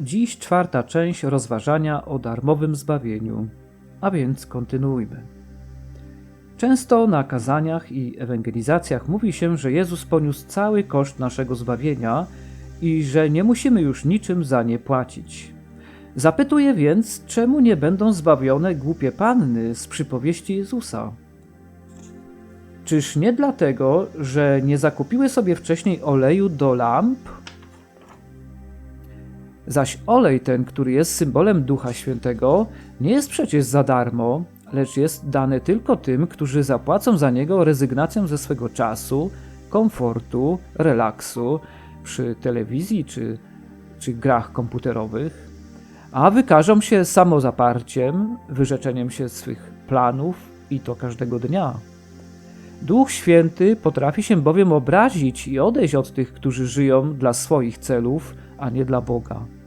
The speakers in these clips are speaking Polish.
Dziś czwarta część rozważania o darmowym zbawieniu, a więc kontynuujmy. Często na kazaniach i ewangelizacjach mówi się, że Jezus poniósł cały koszt naszego zbawienia i że nie musimy już niczym za nie płacić. Zapytuję więc, czemu nie będą zbawione głupie panny z przypowieści Jezusa? Czyż nie dlatego, że nie zakupiły sobie wcześniej oleju do lamp? Zaś olej ten, który jest symbolem Ducha Świętego, nie jest przecież za darmo, lecz jest dany tylko tym, którzy zapłacą za niego rezygnacją ze swego czasu, komfortu, relaksu przy telewizji czy, czy grach komputerowych, a wykażą się samozaparciem, wyrzeczeniem się swych planów i to każdego dnia. Duch Święty potrafi się bowiem obrazić i odejść od tych, którzy żyją dla swoich celów, a nie dla Boga.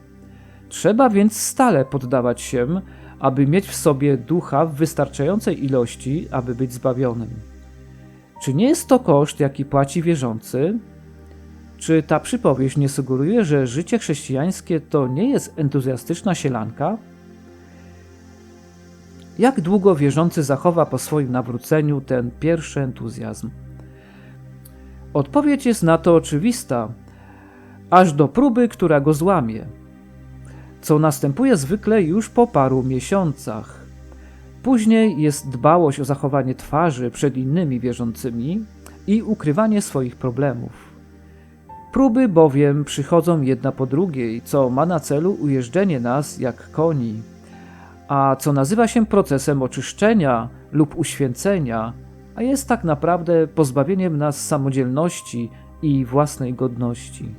Trzeba więc stale poddawać się, aby mieć w sobie ducha w wystarczającej ilości, aby być zbawionym. Czy nie jest to koszt, jaki płaci wierzący? Czy ta przypowieść nie sugeruje, że życie chrześcijańskie to nie jest entuzjastyczna sielanka? Jak długo wierzący zachowa po swoim nawróceniu ten pierwszy entuzjazm? Odpowiedź jest na to oczywista, aż do próby, która go złamie, co następuje zwykle już po paru miesiącach. Później jest dbałość o zachowanie twarzy przed innymi wierzącymi i ukrywanie swoich problemów. Próby bowiem przychodzą jedna po drugiej, co ma na celu ujeżdżenie nas jak koni a co nazywa się procesem oczyszczenia lub uświęcenia, a jest tak naprawdę pozbawieniem nas samodzielności i własnej godności.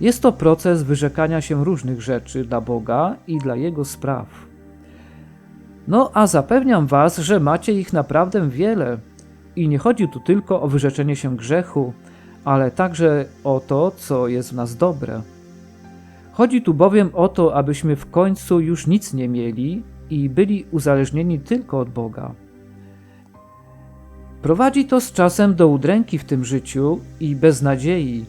Jest to proces wyrzekania się różnych rzeczy dla Boga i dla Jego spraw. No a zapewniam Was, że macie ich naprawdę wiele i nie chodzi tu tylko o wyrzeczenie się grzechu, ale także o to, co jest w nas dobre. Chodzi tu bowiem o to, abyśmy w końcu już nic nie mieli i byli uzależnieni tylko od Boga. Prowadzi to z czasem do udręki w tym życiu i beznadziei,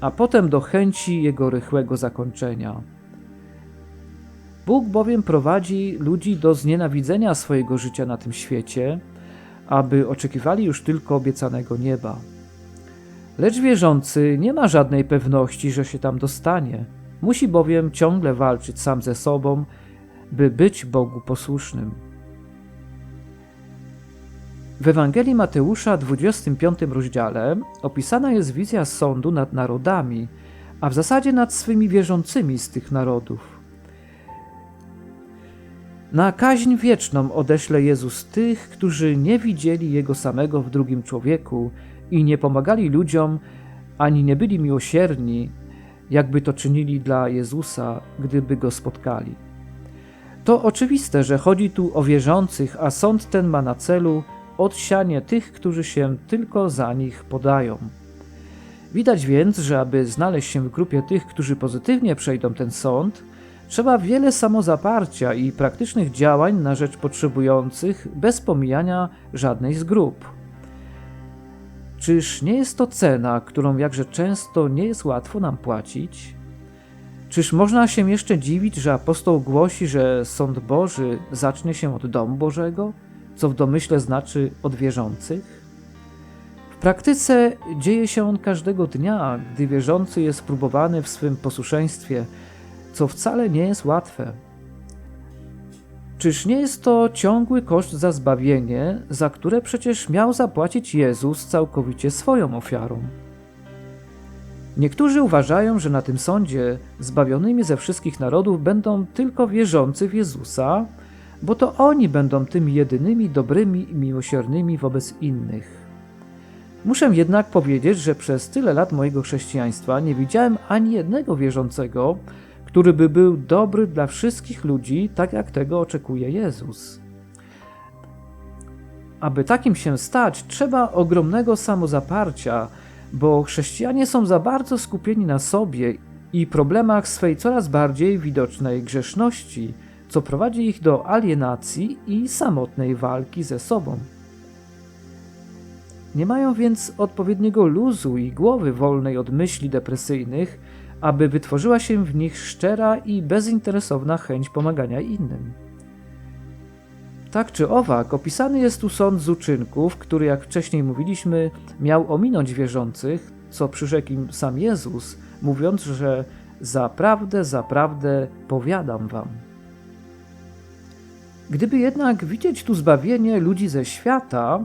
a potem do chęci jego rychłego zakończenia. Bóg bowiem prowadzi ludzi do znienawidzenia swojego życia na tym świecie, aby oczekiwali już tylko obiecanego nieba. Lecz wierzący nie ma żadnej pewności, że się tam dostanie – Musi bowiem ciągle walczyć sam ze sobą, by być Bogu posłusznym. W Ewangelii Mateusza, 25 rozdziale, opisana jest wizja sądu nad narodami, a w zasadzie nad swymi wierzącymi z tych narodów. Na kaźń wieczną odeśle Jezus tych, którzy nie widzieli Jego samego w drugim człowieku i nie pomagali ludziom, ani nie byli miłosierni, jakby to czynili dla Jezusa, gdyby go spotkali. To oczywiste, że chodzi tu o wierzących, a sąd ten ma na celu odsianie tych, którzy się tylko za nich podają. Widać więc, że aby znaleźć się w grupie tych, którzy pozytywnie przejdą ten sąd, trzeba wiele samozaparcia i praktycznych działań na rzecz potrzebujących bez pomijania żadnej z grup. Czyż nie jest to cena, którą jakże często nie jest łatwo nam płacić? Czyż można się jeszcze dziwić, że apostoł głosi, że sąd Boży zacznie się od domu Bożego, co w domyśle znaczy od wierzących? W praktyce dzieje się on każdego dnia, gdy wierzący jest próbowany w swym posłuszeństwie, co wcale nie jest łatwe. Czyż nie jest to ciągły koszt za zbawienie, za które przecież miał zapłacić Jezus całkowicie swoją ofiarą? Niektórzy uważają, że na tym sądzie zbawionymi ze wszystkich narodów będą tylko wierzący w Jezusa, bo to oni będą tymi jedynymi dobrymi i miłosiernymi wobec innych. Muszę jednak powiedzieć, że przez tyle lat mojego chrześcijaństwa nie widziałem ani jednego wierzącego, który by był dobry dla wszystkich ludzi, tak jak tego oczekuje Jezus. Aby takim się stać, trzeba ogromnego samozaparcia, bo chrześcijanie są za bardzo skupieni na sobie i problemach swej coraz bardziej widocznej grzeszności, co prowadzi ich do alienacji i samotnej walki ze sobą. Nie mają więc odpowiedniego luzu i głowy wolnej od myśli depresyjnych, aby wytworzyła się w nich szczera i bezinteresowna chęć pomagania innym. Tak czy owak, opisany jest tu sąd z uczynków, który, jak wcześniej mówiliśmy, miał ominąć wierzących, co przyrzekł im sam Jezus, mówiąc, że zaprawdę, zaprawdę powiadam wam. Gdyby jednak widzieć tu zbawienie ludzi ze świata,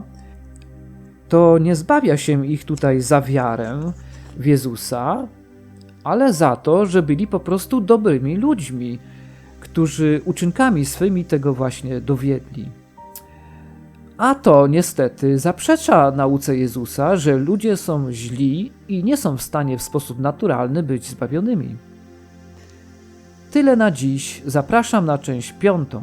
to nie zbawia się ich tutaj za wiarę w Jezusa, ale za to, że byli po prostu dobrymi ludźmi, którzy uczynkami swymi tego właśnie dowiedli. A to niestety zaprzecza nauce Jezusa, że ludzie są źli i nie są w stanie w sposób naturalny być zbawionymi. Tyle na dziś. Zapraszam na część piątą.